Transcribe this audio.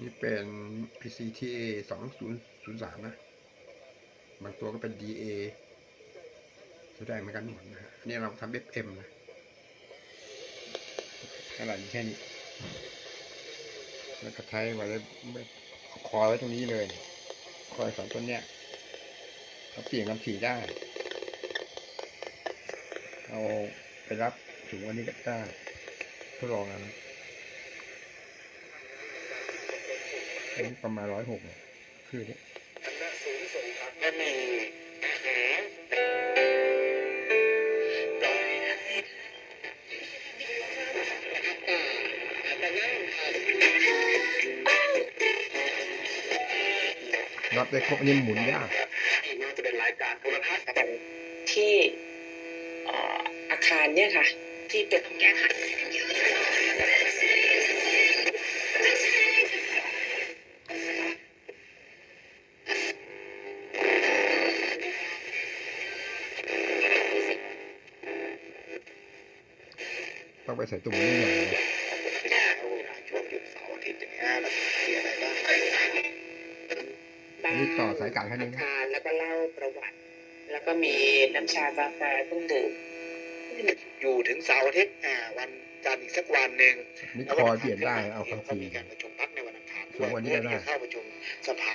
นี่เป็น PCTA 2003 นะ บางตัวก็เป็น DA แสดงเหมือนกันหมดนะฮะนนี้เราทำ FM นะขนาดแค่นี้ แล้วก็ใช้ไว้คอยไว้ตรงนี้เลย คอยสองตัวเนี้ยเราเปลี่ยนลำถี่ได้ เอาไปรับถึงวันนี้ก็ได้ทดลองนะอันนี้ ประมาณร้อยหกคือนี้คณะศูนย์ส่งผักบะหมี่อาหารปล่อยห้อ่าอาจจะนั่งทานรับได้ครบนนี้หมุนยากนี่น่าจะเป็นรายการโทรทัศน์แต่ที่อาคารเนี่ยค่ะ ที่เป็นของแก้ไข ต้องไปใส่ตุ่มนี่อย่างนี้เอาช่วงหยุดเสาร์อาทิตย์อย่างเงี้ยแล้วมีอะไรบ้างอันนี้ต่อสายกลางแค่อานี้นะคารแล้วก็เล่าประวัติ แล้วก็มีน้ำชากาแฟเครื่องดื่มอยู่ถึงเสาร์อาทิตย์อ่าวันจันทร์อีกสักวันหนึ่งนี่คอยเปลี่ยนได้เอาคำก็ทีมีการประชุมพักในวันอังคารสองวันนี้ก็ได้เพื่อที่จะเข้าประชุมสภา